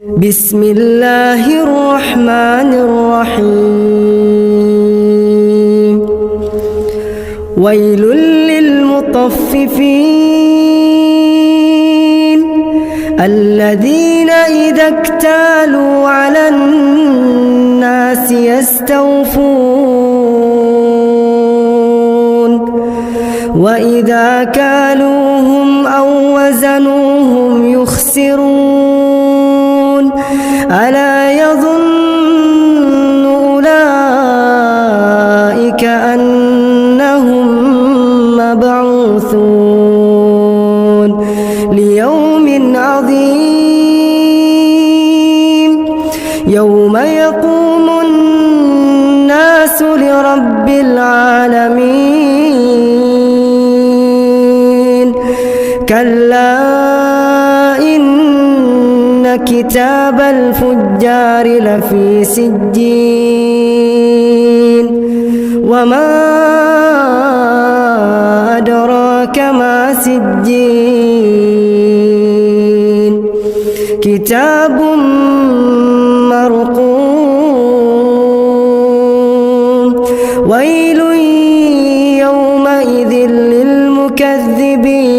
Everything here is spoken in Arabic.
بسم الله الرحمن الرحيم. ويل للمطففين الذين إذا اكتالوا على الناس يستوفون. وإذا كالوهم أو وزنوهم يخسرون. ألا يظن أولئك أنهم مبعوثون ليوم عظيم يوم يقوم الناس لرب العالمين كلا إن كتاب الفجار لفي سجين. وما أدراك ما سجين. كتاب مرقوم. ويل يومئذ للمكذبين.